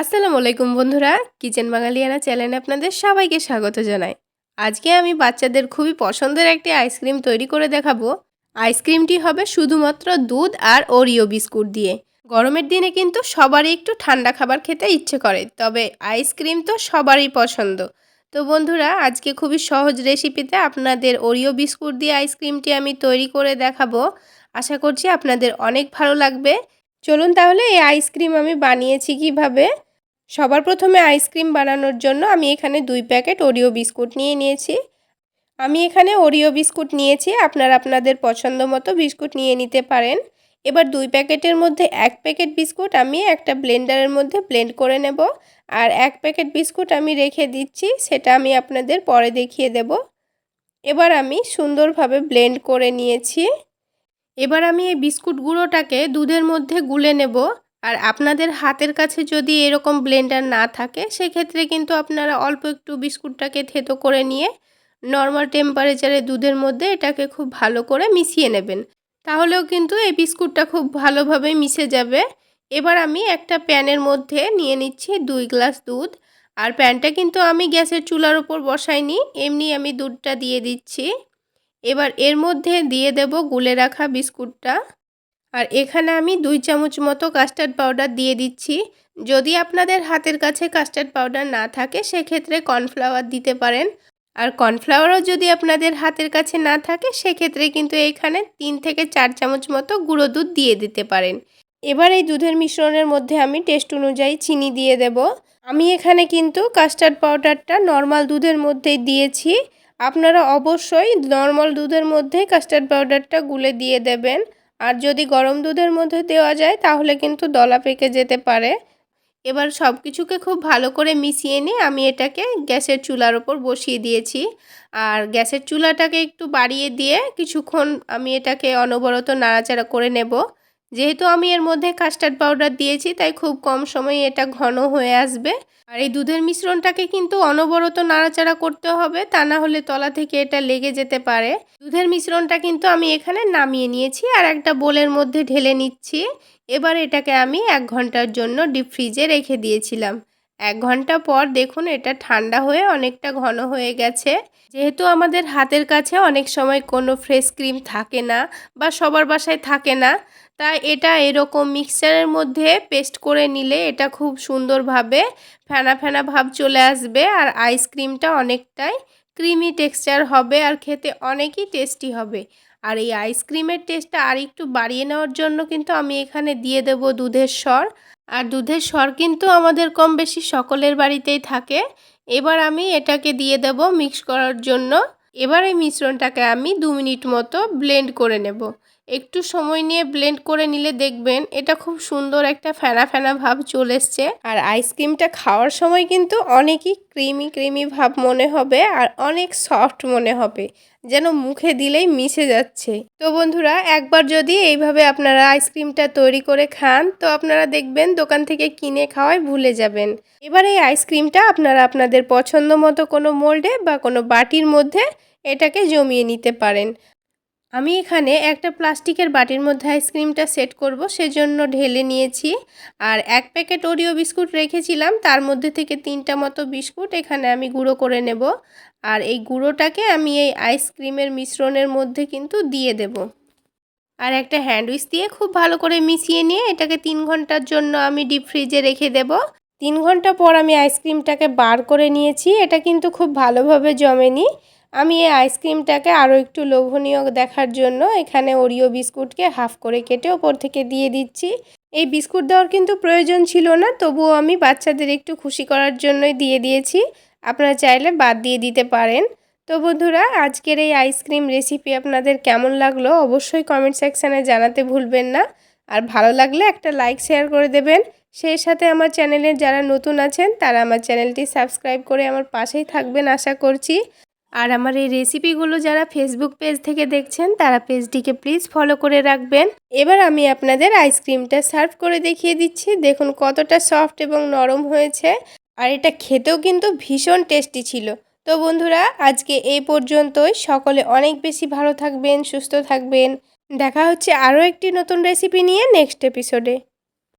আসসালামু আলাইকুম বন্ধুরা, কিচেন বাঙালিয়ানা চ্যানেলে আপনাদের সবাইকে স্বাগত জানাই। আজকে আমি বাচ্চাদের খুবই পছন্দের একটি আইসক্রিম তৈরি করে দেখাবো। আইসক্রিমটি হবে শুধুমাত্র দুধ আর ওরিও বিস্কুট দিয়ে। গরমের দিনে কিন্তু সবারই একটু ঠান্ডা খাবার খেতে ইচ্ছে করে, তবে আইসক্রিম তো সবারই পছন্দ। তো বন্ধুরা, আজকে খুবই সহজ রেসিপিতে আপনাদের ওরিও বিস্কুট দিয়ে আইসক্রিমটি আমি তৈরি করে দেখাবো। আশা করছি আপনাদের অনেক ভালো লাগবে। চলুন তাহলে এই আইসক্রিম আমি বানিয়েছি কীভাবে। সবার প্রথমে আইসক্রিম বানানোর জন্য আমি এখানে দুই প্যাকেট ওরিও বিস্কুট নিয়ে নিয়েছি। আমি এখানে ওরিও বিস্কুট নিয়েছি, আপনারা আপনাদের পছন্দ মতো বিস্কুট নিয়ে নিতে পারেন। এবার দুই প্যাকেটের মধ্যে এক প্যাকেট বিস্কুট আমি একটা ব্লেন্ডারের মধ্যে ব্লেন্ড করে নেব। আর এক প্যাকেট বিস্কুট আমি রেখে দিচ্ছি, সেটা আমি আপনাদের পরে দেখিয়ে দেব। এবার আমি সুন্দরভাবে ব্লেন্ড করে নিয়েছি। এবার আমি এই বিস্কুট গুঁড়োটাকে দুধের মধ্যে গুলে নেব। আর আপনাদের হাতের কাছে যদি এরকম ব্লেন্ডার না থাকে, সেক্ষেত্রে কিন্তু আপনারা অল্প একটু বিস্কুটটাকে থেতো করে নিয়ে নর্মাল টেম্পারেচারে দুধের মধ্যে এটাকে খুব ভালো করে মিশিয়ে নেবেন। তাহলেও কিন্তু এই বিস্কুটটা খুব ভালোভাবে মিশে যাবে। এবার আমি একটা প্যানের মধ্যে নিয়ে নিচ্ছি দুই গ্লাস দুধ। আর প্যানটা কিন্তু আমি গ্যাসের চুলার ওপর বসাইনি, এমনি আমি দুধটা দিয়ে দিচ্ছি। এবার এর মধ্যে দিয়ে দেব গুলে রাখা বিস্কুটটা। আর এখানে আমি দুই চামচ মতো কাস্টার্ড পাউডার দিয়ে দিচ্ছি। যদি আপনাদের হাতের কাছে কাস্টার্ড পাউডার না থাকে, সেক্ষেত্রে কর্নফ্লাওয়ার দিতে পারেন। আর কর্নফ্লাওয়ারও যদি আপনাদের হাতের কাছে না থাকে, সেক্ষেত্রে কিন্তু এইখানে তিন থেকে চার চামচ মতো গুঁড়ো দুধ দিয়ে দিতে পারেন। এবার এই দুধের মিশ্রণের মধ্যে আমি টেস্ট অনুযায়ী চিনি দিয়ে দেব। আমি এখানে কিন্তু কাস্টার্ড পাউডারটা নর্মাল দুধের মধ্যেই দিয়েছি। আপনারা অবশ্যই নর্মাল দুধের মধ্যে কাস্টার্ড পাউডারটা গুলে দিয়ে দেবেন। আর যদি গরম দুধের মধ্যে দেওয়া যায়, তাহলে কিন্তু দলা পেকে যেতে পারে। এবার সব কিছুকে খুব ভালো করে মিশিয়ে নিয়ে আমি এটাকে গ্যাসের চুলার ওপর বসিয়ে দিয়েছি। আর গ্যাসের চুলাটাকে একটু বাড়িয়ে দিয়ে কিছুক্ষণ আমি এটাকে অনবরত নাড়াচাড়া করে নেব। যেহেতু আমি এর মধ্যে কাস্টার্ড পাউডার দিয়েছি, তাই খুব কম সময়ে এটা ঘন হয়ে আসবে। আর এই দুধের মিশ্রণটাকে কিন্তু অনবরত নাড়াচাড়া করতে হবে, তা না হলে তলা থেকে এটা লেগে যেতে পারে। দুধের মিশ্রণটা কিন্তু আমি এখানে নামিয়ে নিয়েছি আর একটা বোলের মধ্যে ঢেলে নিচ্ছি। এবার এটাকে আমি এক ঘণ্টার জন্য ডিপ ফ্রিজে রেখে দিয়েছিলাম। এক ঘণ্টা পর দেখুন এটা ঠান্ডা হয়ে অনেকটা ঘন হয়ে গেছে। যেহেতু আমাদের হাতের কাছে অনেক সময় কোনো ফ্রেশ ক্রিম থাকে না বা সবার বাসায় থাকে না, তাই এটা এরকম মিক্সচারের মধ্যে পেস্ট করে নিলে এটা খুব সুন্দরভাবে ফেনা ফেনা ভাব চলে আসবে আর আইসক্রিমটা অনেকটাই ক্রিমি টেক্সচার হবে আর খেতে অনেকই টেস্টি হবে। আর এই আইসক্রিমের টেস্টটা আর একটু বাড়িয়ে নেওয়ার জন্য কিন্তু আমি এখানে দিয়ে দেব দুধের স্বর আর দুধের স্বর কিন্তু আমাদের কম বেশি সকলের বাড়িতেই থাকে। এবার আমি এটাকে দিয়ে দেব মিক্স করার জন্য। এবার এই মিশ্রণটাকে আমি দু মিনিট মতো ব্লেন্ড করে নেব। একটু সময় নিয়ে ব্লেন্ড করে নিলে দেখবেন এটা খুব সুন্দর একটা ফেনা ফেনা ভাব চলে এসছে। আর আইসক্রিমটা খাওয়ার সময় কিন্তু অনেকই ক্রিমি ক্রিমি ভাব মনে হবে আর অনেক সফট মনে হবে, যেন মুখে দিলেই মিশে যাচ্ছে। তো বন্ধুরা, একবার যদি এইভাবে আপনারা আইসক্রিমটা তৈরি করে খান, তো আপনারা দেখবেন দোকান থেকে কিনে খাওয়ায় ভুলে যাবেন। এবার এই আইসক্রিমটা আপনারা আপনাদের পছন্দ মতো কোনো মোল্ডে বা কোনো বাটির মধ্যে এটাকে জমিয়ে নিতে পারেন। আমি এখানে একটা প্লাস্টিকের বাটির মধ্যে আইসক্রিমটা সেট করব, সেজন্য ঢেলে নিয়েছি। আর এক প্যাকেট ওরিও বিস্কুট রেখেছিলাম, তার মধ্যে থেকে তিনটা মতো বিস্কুট এখানে আমি গুঁড়ো করে নেব। আর এই গুঁড়োটাকে আমি এই আইসক্রিমের মিশ্রণের মধ্যে কিন্তু দিয়ে দেব। আর একটা হ্যান্ডউইচ দিয়ে খুব ভালো করে মিশিয়ে নিয়ে এটাকে তিন ঘণ্টার জন্য আমি ডিপ ফ্রিজে রেখে দেব। তিন ঘণ্টা পর আমি আইসক্রিমটাকে বার করে নিয়েছি, এটা কিন্তু খুব ভালোভাবে জমেনি। আমি এই আইসক্রিমটাকে আরও একটু লোভনীয় দেখার জন্য এখানে ওরিও বিস্কুটকে হাফ করে কেটে ওপর থেকে দিয়ে দিচ্ছি। এই বিস্কুট দেওয়ার কিন্তু প্রয়োজন ছিল না, তবুও আমি বাচ্চাদের একটু খুশি করার জন্যই দিয়ে দিয়েছি। আপনারা চাইলে বাদ দিয়ে দিতে পারেন। তো বন্ধুরা, আজকের এই আইসক্রিম রেসিপি আপনাদের কেমন লাগল অবশ্যই কমেন্ট সেকশানে জানাতে ভুলবেন না। আর ভালো লাগলে একটা লাইক শেয়ার করে দেবেন। সেই সাথে আমার চ্যানেলে যারা নতুন আছেন, তারা আমার চ্যানেলটি সাবস্ক্রাইব করে আমার পাশেই থাকবেন, আশা করছি। আর আমার এই রেসিপিগুলো যারা ফেসবুক পেজ থেকে দেখছেন, তারা পেজটিকে প্লিজ ফলো করে রাখবেন। এবার আমি আপনাদের আইসক্রিমটা সার্ভ করে দেখিয়ে দিচ্ছি। দেখুন কতটা সফট এবং নরম হয়েছে। আর এটা খেতেও কিন্তু ভীষণ টেস্টি ছিল। তো বন্ধুরা, আজকে এই পর্যন্তই। সকলে অনেক বেশি ভালো থাকবেন, সুস্থ থাকবেন। দেখা হচ্ছে আরও একটি নতুন রেসিপি নিয়ে নেক্সট এপিসোডে